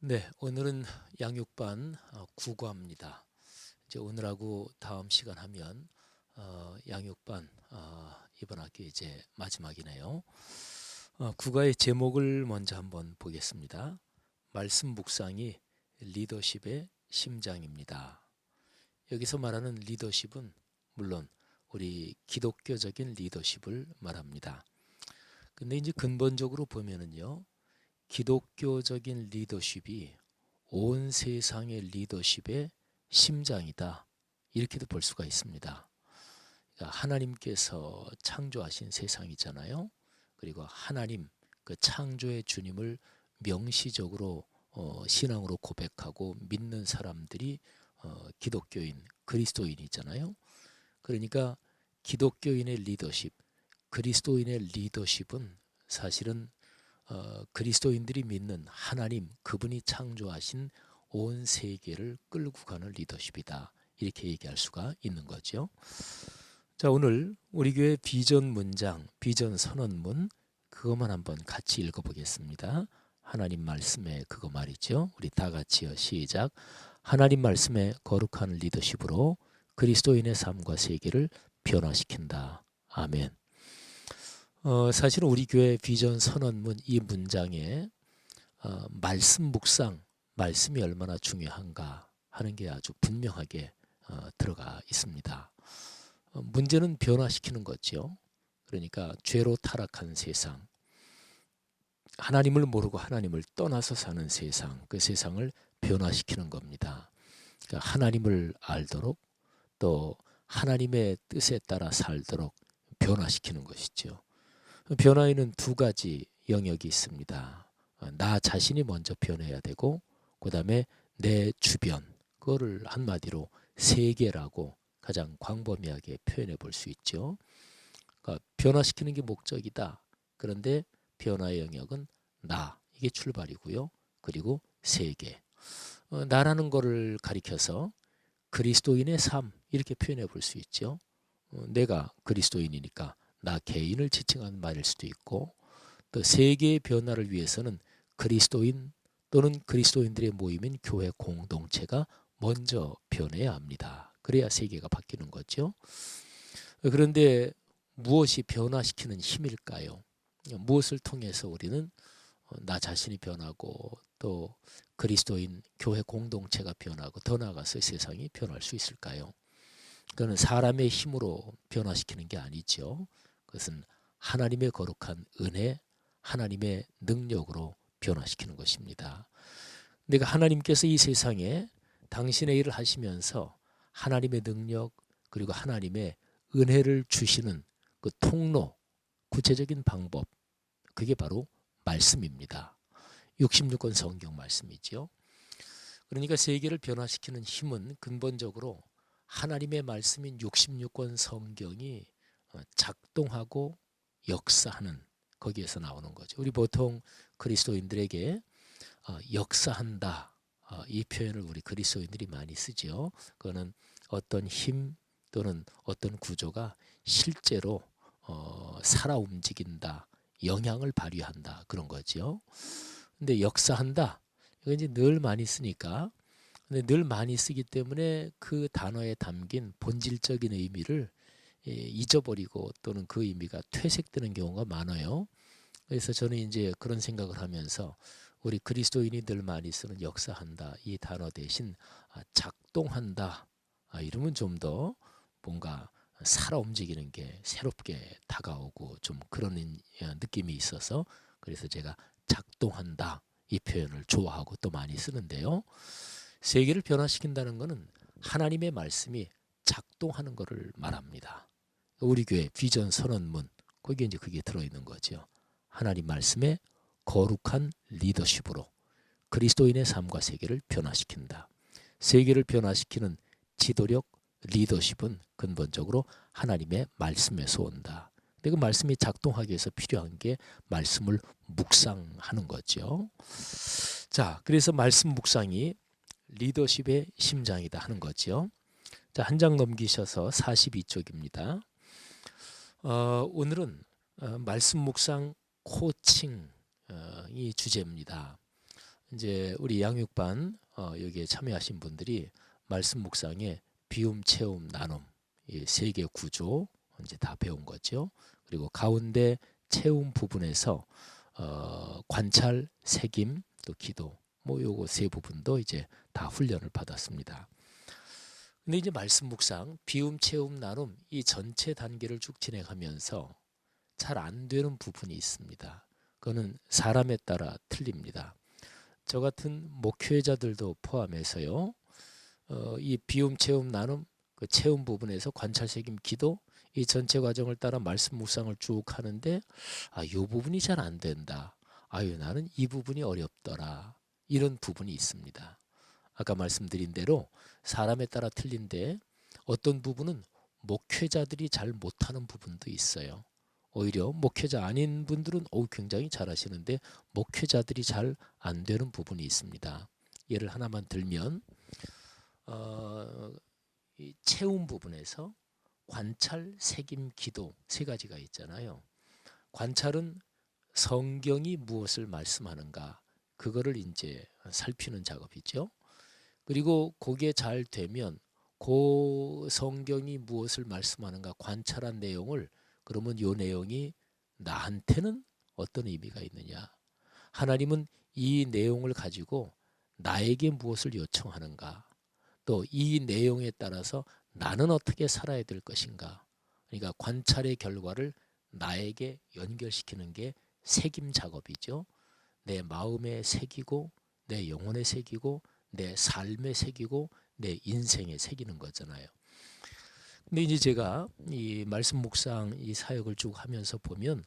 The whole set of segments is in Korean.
네, 오늘은 양육반 어, 국어입니다. 이제 오늘하고 다음 시간 하면 어, 양육반 어, 이번 학기 이제 마지막이네요. 어, 국어의 제목을 먼저 한번 보겠습니다. 말씀 묵상이 리더십의 심장입니다. 여기서 말하는 리더십은 물론 우리 기독교적인 리더십을 말합니다. 근데 이제 근본적으로 보면은요. 기독교적인 리더십이 온 세상의 리더십의 심장이다. 이렇게도 볼 수가 있습니다. 그러니까 하나님께서 창조하신 세상이잖아요. 그리고 하나님 그 창조의 주님을 명시적으로 어, 신앙으로 고백하고 믿는 사람들이 어, 기독교인, 그리스도인이잖아요. 그러니까 기독교인의 리더십, 그리스도인의 리더십은 사실은 어, 그리스도인들이 믿는 하나님 그분이 창조하신 온 세계를 끌고 가는 리더십이다. 이렇게 얘기할 수가 있는 거죠. 자, 오늘 우리 교회 비전 문장, 비전 선언문 그것만 한번 같이 읽어 보겠습니다. 하나님 말씀에 그거 말이죠. 우리 다 같이요. 시작. 하나님 말씀에 거룩한 리더십으로 그리스도인의 삶과 세계를 변화시킨다. 아멘. 어, 사실은 우리 교회 비전 선언문 이 문장에 어, 말씀 묵상, 말씀이 얼마나 중요한가 하는 게 아주 분명하게 어, 들어가 있습니다. 어, 문제는 변화시키는 거죠. 그러니까 죄로 타락한 세상, 하나님을 모르고 하나님을 떠나서 사는 세상, 그 세상을 변화시키는 겁니다. 그러니까 하나님을 알도록 또 하나님의 뜻에 따라 살도록 변화시키는 것이죠. 변화에는 두 가지 영역이 있습니다. 어, 나 자신이 먼저 변해야 되고 그 다음에 내 주변 그거를 한마디로 세계라고 가장 광범위하게 표현해 볼 수 있죠. 그러니까 변화시키는 게 목적이다. 그런데 변화의 영역은 나 이게 출발이고요. 그리고 세계 어, 나라는 거를 가리켜서 그리스도인의 삶 이렇게 표현해 볼 수 있죠. 어, 내가 그리스도인이니까 나 개인을 지칭하는 말일 수도 있고 또 세계의 변화를 위해서는 그리스도인 또는 그리스도인들의 모임인 교회 공동체가 먼저 변해야 합니다. 그래야 세계가 바뀌는 거죠. 그런데 무엇이 변화시키는 힘일까요? 무엇을 통해서 우리는 어, 나 자신이 변하고 또 그리스도인 교회 공동체가 변하고 더 나아가서 세상이 변할 수 있을까요? 그거는 사람의 힘으로 변화시키는 게 아니죠. 그것은 하나님의 거룩한 은혜, 하나님의 능력으로 변화시키는 것입니다. 내가 하나님께서 이 세상에 당신의 일을 하시면서 하나님의 능력 그리고 하나님의 은혜를 주시는 그 통로, 구체적인 방법, 그게 바로 말씀입니다. 66권 성경 말씀이지요. 그러니까 세계를 변화시키는 힘은 근본적으로 하나님의 말씀인 66권 성경이 어, 작동하고 역사하는 거기에서 나오는 거죠. 우리 보통 그리스도인들에게 어, 역사한다 어, 이 표현을 우리 그리스도인들이 많이 쓰죠. 그거는 어떤 힘 또는 어떤 구조가 실제로 살아 움직인다, 영향을 발휘한다 그런 거죠. 근데 역사한다 이거 이제 늘 많이 쓰니까 근데 늘 많이 쓰기 때문에 그 단어에 담긴 본질적인 의미를 예, 잊어버리고 또는 그 의미가 퇴색되는 경우가 많아요. 그래서 저는 이제 그런 생각을 하면서 우리 그리스도인이 늘 많이 쓰는 역사한다 이 단어 대신 아, 작동한다 아, 이러면 좀 더 뭔가 살아 움직이는 게 새롭게 다가오고 좀 그런 어, 느낌이 있어서 그래서 제가 작동한다 이 표현을 좋아하고 또 많이 쓰는데요. 세계를 변화시킨다는 것은 하나님의 말씀이 작동하는 것을 말합니다. 우리 교회 비전 선언문 거기에 이제 그게 들어있는 거죠. 하나님 말씀에 거룩한 리더십으로 그리스도인의 삶과 세계를 변화시킨다. 세계를 변화시키는 지도력 리더십은 근본적으로 하나님의 말씀에서 온다. 근데 그 말씀이 작동하기 위해서 필요한 게 말씀을 묵상하는 거죠. 자, 그래서 말씀 묵상이 리더십의 심장이다 하는 거죠. 자, 한 장 넘기셔서 42쪽입니다. 어, 오늘은 어, 말씀 묵상 코칭이 주제입니다. 이제 우리 양육반 어, 여기에 참여하신 분들이 말씀 묵상에 비움, 체험, 나눔 이세 개 구조 이제 다 배운 거죠. 그리고 가운데 체험 부분에서 어, 관찰, 새김, 또 기도 뭐 요거 세 부분도 이제 다 훈련을 받았습니다. 근데 이제 말씀 묵상, 비움, 체험, 나눔 이 전체 단계를 쭉 진행하면서 잘 안 되는 부분이 있습니다. 그거는 사람에 따라 틀립니다. 저 같은 목회자들도 포함해서요. 어, 이 비움, 체험, 나눔 그 체험 부분에서 관찰, 새김, 기도 이 전체 과정을 따라 말씀 묵상을 쭉 하는데 아, 요 부분이 잘 안 된다. 아유, 나는 이 부분이 어렵더라. 이런 부분이 있습니다. 아까 말씀드린 대로 사람에 따라 틀린데 어떤 부분은 목회자들이 잘 못하는 부분도 있어요. 오히려 목회자 아닌 분들은 오 굉장히 잘하시는데 목회자들이 잘 안 되는 부분이 있습니다. 예를 하나만 들면 어, 이 체험 부분에서 관찰, 새김, 기도 세 가지가 있잖아요. 관찰은 성경이 무엇을 말씀하는가 그거를 이제 살피는 작업이죠. 그리고 그게 잘 되면 그 성경이 무엇을 말씀하는가 관찰한 내용을 그러면 요 내용이 나한테는 어떤 의미가 있느냐? 하나님은 이 내용을 가지고 나에게 무엇을 요청하는가? 또 이 내용에 따라서 나는 어떻게 살아야 될 것인가? 그러니까 관찰의 결과를 나에게 연결시키는 게 새김 작업이죠. 내 마음에 새기고 내 영혼에 새기고 내 삶에 새기고 내 인생에 새기는 거잖아요. 근데 이제 제가 이 말씀 묵상 이 사역을 쭉 하면서 보면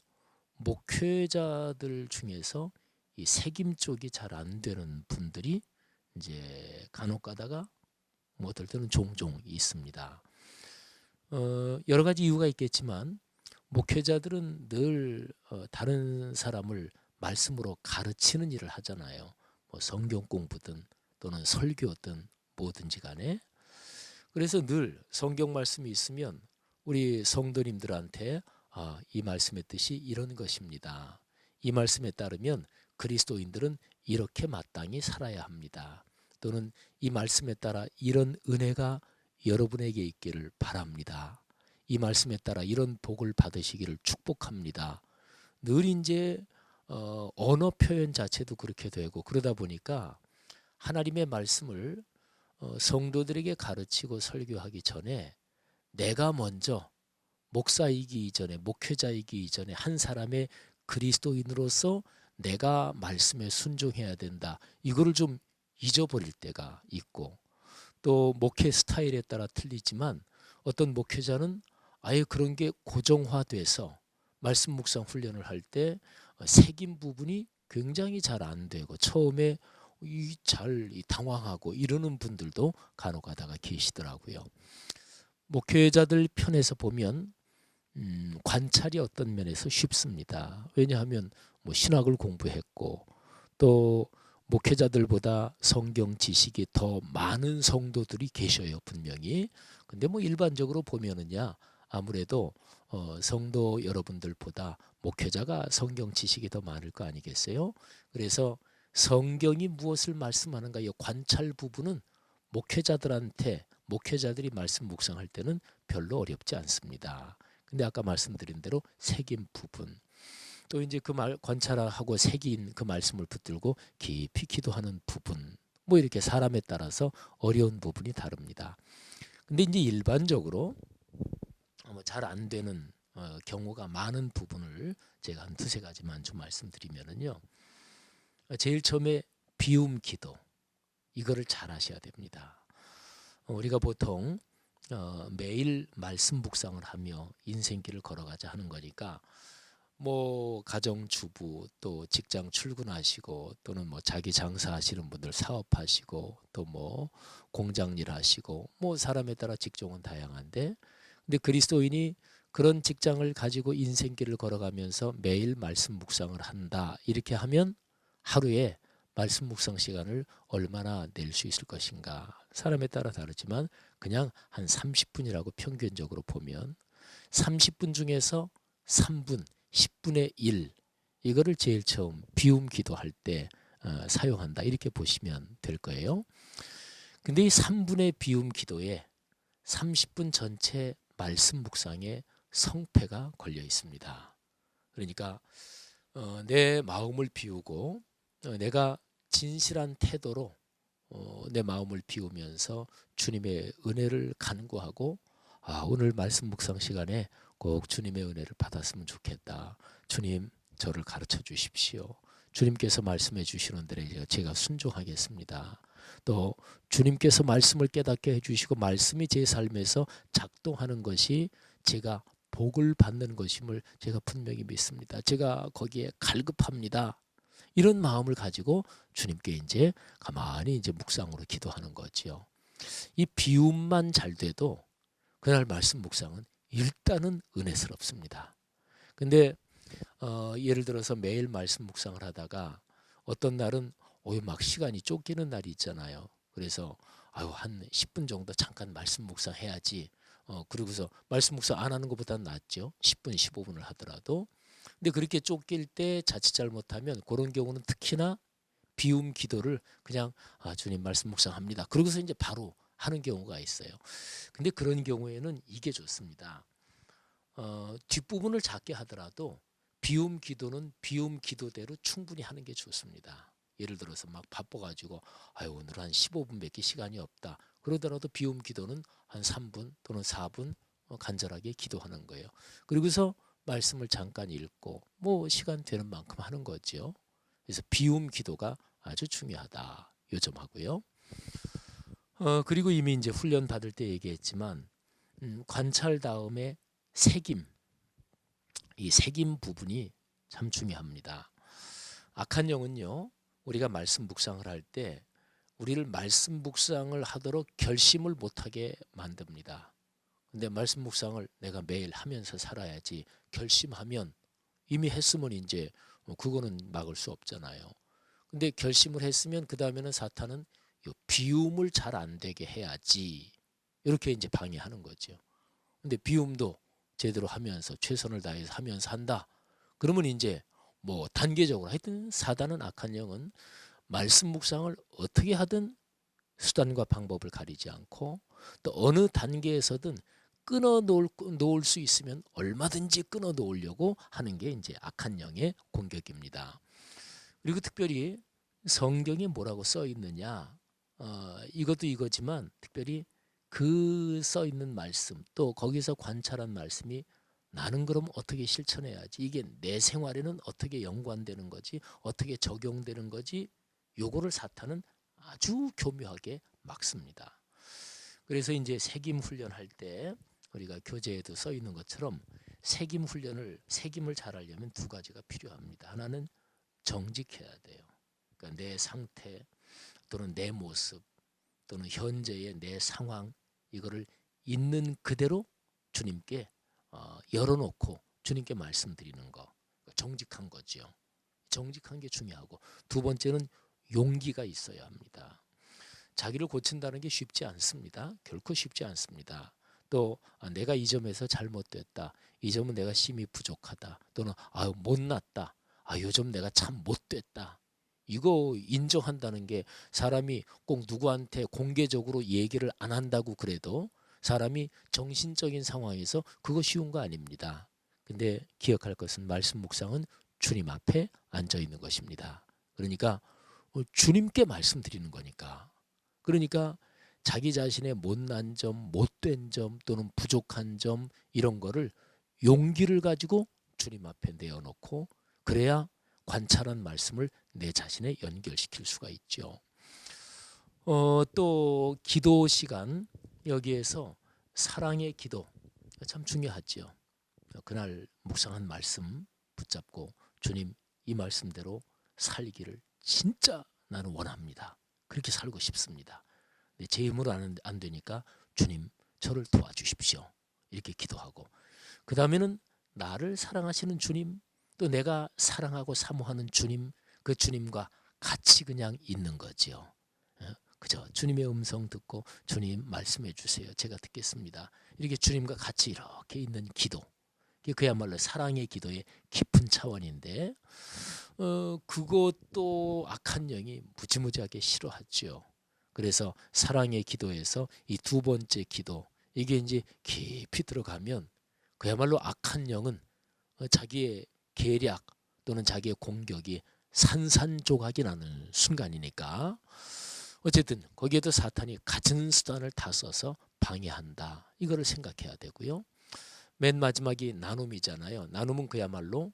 목회자들 중에서 이 새김 쪽이 잘 안 되는 분들이 이제 간혹 가다가 뭐 어떨 때는 종종 있습니다. 어, 여러 가지 이유가 있겠지만 목회자들은 늘 어, 다른 사람을 말씀으로 가르치는 일을 하잖아요. 뭐 성경 공부든 또는 설교든 뭐든지 간에 그래서 늘 성경 말씀이 있으면 우리 성도님들한테 아, 이 말씀의 뜻이 이런 것입니다. 이 말씀에 따르면 그리스도인들은 이렇게 마땅히 살아야 합니다. 또는 이 말씀에 따라 이런 은혜가 여러분에게 있기를 바랍니다. 이 말씀에 따라 이런 복을 받으시기를 축복합니다. 늘 이제 어, 언어 표현 자체도 그렇게 되고 그러다 보니까 하나님의 말씀을 어, 성도들에게 가르치고 설교하기 전에 내가 먼저 목사이기 이전에 목회자이기 이전에 한 사람의 그리스도인으로서 내가 말씀에 순종해야 된다. 이거를 좀 잊어버릴 때가 있고 또 목회 스타일에 따라 틀리지만 어떤 목회자는 아예 그런 게 고정화돼서 말씀 묵상 훈련을 할 때 새긴 부분이 굉장히 잘 안 되고 처음에 잘 당황하고 이러는 분들도 간혹 가다가 계시더라고요. 목회자들 편에서 보면 음, 관찰이 어떤 면에서 쉽습니다. 왜냐하면 뭐 신학을 공부했고 또 목회자들보다 성경 지식이 더 많은 성도들이 계셔요 분명히. 근데 뭐 일반적으로 보면은야 아무래도 어, 성도 여러분들보다 목회자가 성경 지식이 더 많을 거 아니겠어요? 그래서 성경이 무엇을 말씀하는가 이 관찰 부분은 목회자들한테 목회자들이 말씀 묵상할 때는 별로 어렵지 않습니다. 근데 아까 말씀드린 대로 새긴 부분 또 이제 그 말 관찰하고 새긴 그 말씀을 붙들고 깊이 기도하는 부분 뭐 이렇게 사람에 따라서 어려운 부분이 다릅니다. 근데 이제 일반적으로 뭐잘안 되는 어, 경우가 많은 부분을 제가 한 두세 가지만 좀 말씀드리면은요. 제일 처음에 비움 기도 이거를 잘 하셔야 됩니다. 어, 우리가 보통 어, 매일 말씀 묵상을 하며 인생길을 걸어가자 하는 거니까 뭐 가정 주부 또 직장 출근하시고 또는 뭐 자기 장사하시는 분들 사업하시고 또 뭐 공장 일 하시고 뭐 사람에 따라 직종은 다양한데 근데 그리스도인이 그런 직장을 가지고 인생길을 걸어가면서 매일 말씀 묵상을 한다 이렇게 하면 하루에 말씀 묵상 시간을 얼마나 낼 수 있을 것인가 사람에 따라 다르지만 그냥 한 30분이라고 평균적으로 보면 30분 중에서 3분 10분의 1 이거를 제일 처음 비움 기도할 때 어, 사용한다 이렇게 보시면 될 거예요. 근데 이 3분의 비움 기도에 30분 전체 말씀 묵상에 성패가 걸려 있습니다. 그러니까 어, 내 마음을 비우고 어, 내가 진실한 태도로 어, 내 마음을 비우면서 주님의 은혜를 간구하고 아, 오늘 말씀 묵상 시간에 꼭 주님의 은혜를 받았으면 좋겠다. 주님 저를 가르쳐 주십시오. 주님께서 말씀해 주시는 대로 제가 순종하겠습니다. 또 주님께서 말씀을 깨닫게 해주시고 말씀이 제 삶에서 작동하는 것이 제가 복을 받는 것임을 제가 분명히 믿습니다. 제가 거기에 갈급합니다. 이런 마음을 가지고 주님께 이제 가만히 이제 묵상으로 기도하는 거지요. 이 비움만 잘 돼도 그날 말씀 묵상은 일단은 은혜스럽습니다. 근데 어, 예를 들어서 매일 말씀 묵상을 하다가 어떤 날은 오유 막 시간이 쫓기는 날이 있잖아요. 그래서 아유 한 10분 정도 잠깐 말씀 묵상 해야지. 어 그러고서 말씀 묵상 안 하는 것보다는 낫죠. 10분 15분을 하더라도. 근데 그렇게 쫓길 때 자칫 잘못하면 그런 경우는 특히나 비움 기도를 그냥 아 주님 말씀 묵상합니다. 그러고서 이제 바로 하는 경우가 있어요. 근데 그런 경우에는 이게 좋습니다. 어, 뒷부분을 작게 하더라도 비움 기도는 비움 기도대로 충분히 하는 게 좋습니다. 예를 들어서 막 바빠가지고 아유 오늘 한 15분밖에 시간이 없다. 그러더라도 비움 기도는 한 3분 또는 4분 어, 간절하게 기도하는 거예요. 그리고서 말씀을 잠깐 읽고 뭐 시간 되는 만큼 하는 거죠. 그래서 비움 기도가 아주 중요하다. 요점하고요. 어, 그리고 이미 이제 훈련 받을 때 얘기했지만 음, 관찰 다음에 새김 이 새김 부분이 참 중요합니다. 악한 영은요 우리가 말씀 묵상을 할 때 우리를 말씀 묵상을 하도록 결심을 못하게 만듭니다. 근데 말씀 묵상을 내가 매일 하면서 살아야지 결심하면 이미 했으면 이제 뭐 그거는 막을 수 없잖아요. 근데 결심을 했으면 그 다음에는 사탄은 요 비움을 잘 안 되게 해야지 이렇게 이제 방해하는 거죠. 근데 비움도 제대로 하면서 최선을 다해서 하면서 한다. 그러면 이제 뭐 단계적으로 하여튼 사단은 악한 영은 말씀 묵상을 어떻게 하든 수단과 방법을 가리지 않고 또 어느 단계에서든 끊어 놓을, 놓을 수 있으면 얼마든지 끊어 놓으려고 하는 게 이제 악한 영의 공격입니다. 그리고 특별히 성경에 뭐라고 써 있느냐 어, 이것도 이거지만 특별히 그 써 있는 말씀 또 거기서 관찰한 말씀이 나는 그럼 어떻게 실천해야지 이게 내 생활에는 어떻게 연관되는 거지 어떻게 적용되는 거지 요거를 사탄은 아주 교묘하게 막습니다. 그래서 이제 색임 훈련할 때 우리가 교재에도 써 있는 것처럼 색임 훈련을 색임을 잘하려면 두 가지가 필요합니다. 하나는 정직해야 돼요. 그러니까 내 상태 또는 내 모습 또는 현재의 내 상황 이거를 있는 그대로 주님께 어, 열어놓고 주님께 말씀드리는 거 정직한 거지요. 정직한 게 중요하고 두 번째는 용기가 있어야 합니다. 자기를 고친다는 게 쉽지 않습니다. 결코 쉽지 않습니다. 또 아, 내가 이 점에서 잘못됐다. 이 점은 내가 심히 부족하다. 또는 아유 못났다. 아 요즘 내가 참 못됐다. 이거 인정한다는 게 사람이 꼭 누구한테 공개적으로 얘기를 안 한다고 그래도 사람이 정신적인 상황에서 그거 쉬운 거 아닙니다. 근데 기억할 것은 말씀 묵상은 주님 앞에 앉아 있는 것입니다. 그러니까 어, 주님께 말씀드리는 거니까. 그러니까 자기 자신의 못난 점, 못된 점 또는 부족한 점 이런 거를 용기를 가지고 주님 앞에 내어놓고 그래야 관찰한 말씀을 내 자신에 연결시킬 수가 있죠. 어, 또 기도 시간 여기에서 사랑의 기도 참 중요하지요. 그날 묵상한 말씀 붙잡고 주님 이 말씀대로 살기를 진짜 나는 원합니다. 그렇게 살고 싶습니다. 제 힘으로 안, 안 되니까 주님 저를 도와주십시오. 이렇게 기도하고 그 다음에는 나를 사랑하시는 주님 또 내가 사랑하고 사모하는 주님 그 주님과 같이 그냥 있는 거지요. 예? 그죠? 주님의 음성 듣고 주님 말씀해 주세요. 제가 듣겠습니다. 이렇게 주님과 같이 이렇게 있는 기도. 그야말로 사랑의 기도의 깊은 차원인데 어, 그것도 악한 영이 무지무지하게 싫어하죠. 그래서 사랑의 기도에서 이 두 번째 기도 이게 이제 깊이 들어가면 그야말로 악한 영은 어, 자기의 계략 또는 자기의 공격이 산산조각이 나는 순간이니까 어쨌든 거기에도 사탄이 갖은 수단을 다 써서 방해한다. 이거를 생각해야 되고요. 맨 마지막이 나눔이잖아요. 나눔은 그야말로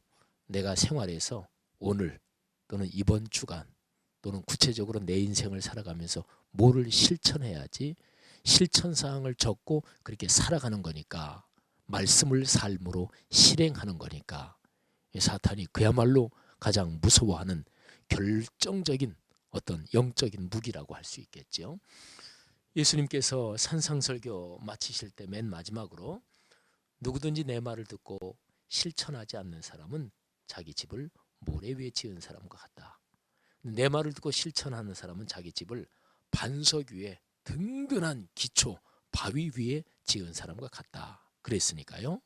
내가 생활에서 오늘 또는 이번 주간 또는 구체적으로 내 인생을 살아가면서 뭐를 실천해야지 실천 사항을 적고 그렇게 살아가는 거니까 말씀을 삶으로 실행하는 거니까 이 사탄이 그야말로 가장 무서워하는 결정적인 어떤 영적인 무기라고 할 수 있겠죠. 예수님께서 산상설교 마치실 때 맨 마지막으로 누구든지 내 말을 듣고 실천하지 않는 사람은 자기 집을 모래 위에 지은 사람과 같다. 내 말을 듣고 실천하는 사람은 자기 집을 반석 위에 든든한 기초 바위 위에 지은 사람과 같다. 그랬으니까요.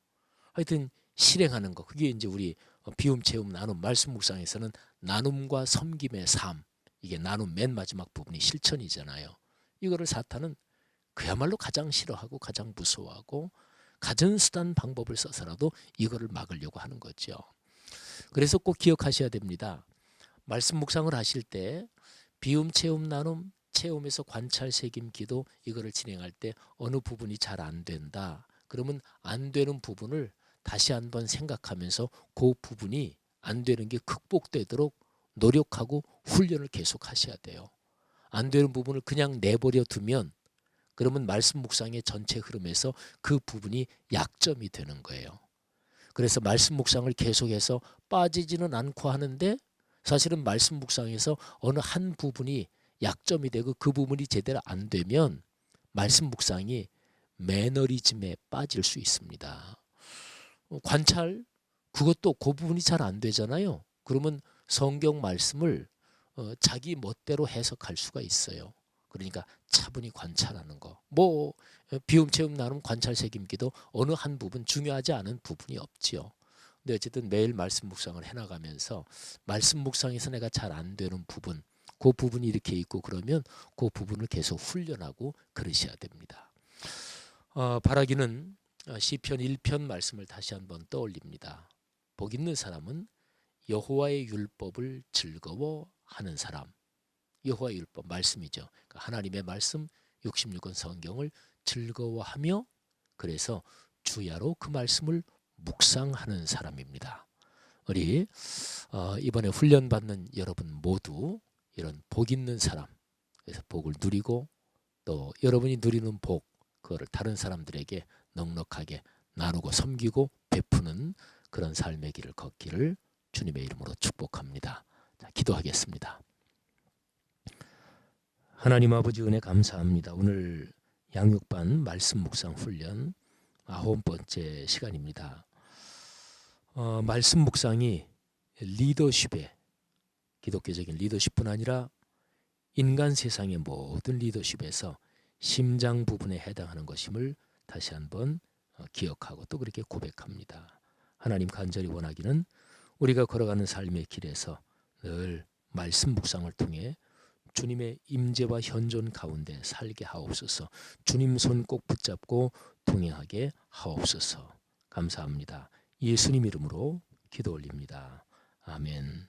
하여튼 실행하는 거 그게 이제 우리 비움 체험 나눔 말씀 묵상에서는 나눔과 섬김의 삶 이게 나눔 맨 마지막 부분이 실천이잖아요. 이거를 사탄은 그야말로 가장 싫어하고 가장 무서워하고 가진 수단 방법을 써서라도 이거를 막으려고 하는 거죠. 그래서 꼭 기억하셔야 됩니다. 말씀 묵상을 하실 때 비움 체험 나눔 체험에서 관찰 새김 기도 이거를 진행할 때 어느 부분이 잘 안 된다. 그러면 안 되는 부분을 다시 한번 생각하면서 그 부분이 안 되는 게 극복되도록 노력하고 훈련을 계속 하셔야 돼요. 안 되는 부분을 그냥 내버려 두면 그러면 말씀 묵상의 전체 흐름에서 그 부분이 약점이 되는 거예요. 그래서 말씀 묵상을 계속해서 빠지지는 않고 하는데 사실은 말씀 묵상에서 어느 한 부분이 약점이 되고 그 부분이 제대로 안 되면 말씀 묵상이 매너리즘에 빠질 수 있습니다. 어, 관찰 그것도 그 부분이 잘 안 되잖아요. 그러면 성경 말씀을 어, 자기 멋대로 해석할 수가 있어요. 그러니까 차분히 관찰하는 거. 뭐 어, 비움 체험 나눔 관찰 새김기도 어느 한 부분 중요하지 않은 부분이 없지요. 근데 어쨌든 매일 말씀 묵상을 해나가면서 말씀 묵상에서 내가 잘 안 되는 부분, 그 부분이 이렇게 있고 그러면 그 부분을 계속 훈련하고 그러셔야 됩니다. 어, 바라기는 어, 시편 1편 말씀을 다시 한번 떠올립니다. 복 있는 사람은 여호와의 율법을 즐거워하는 사람. 여호와의 율법 말씀이죠. 그러니까 하나님의 말씀 66권 성경을 즐거워하며 그래서 주야로 그 말씀을 묵상하는 사람입니다. 우리 어, 이번에 훈련 받는 여러분 모두 이런 복 있는 사람 그래서 복을 누리고 또 여러분이 누리는 복 그거를 다른 사람들에게 넉넉하게 나누고 섬기고 베푸는 그런 삶의 길을 걷기를 주님의 이름으로 축복합니다. 자, 기도하겠습니다. 하나님 아버지 은혜 감사합니다. 오늘 양육반 말씀 묵상 훈련 아홉 번째 시간입니다. 어, 말씀 묵상이 리더십에 기독교적인 리더십뿐 아니라 인간 세상의 모든 리더십에서 심장 부분에 해당하는 것임을 다시 한번 어, 기억하고 또 그렇게 고백합니다. 하나님 간절히 원하기는 우리가 걸어가는 삶의 길에서 늘 말씀 묵상을 통해 주님의 임재와 현존 가운데 살게 하옵소서. 주님 손 꼭 붙잡고 동행하게 하옵소서. 감사합니다. 예수님 이름으로 기도 올립니다. 아멘.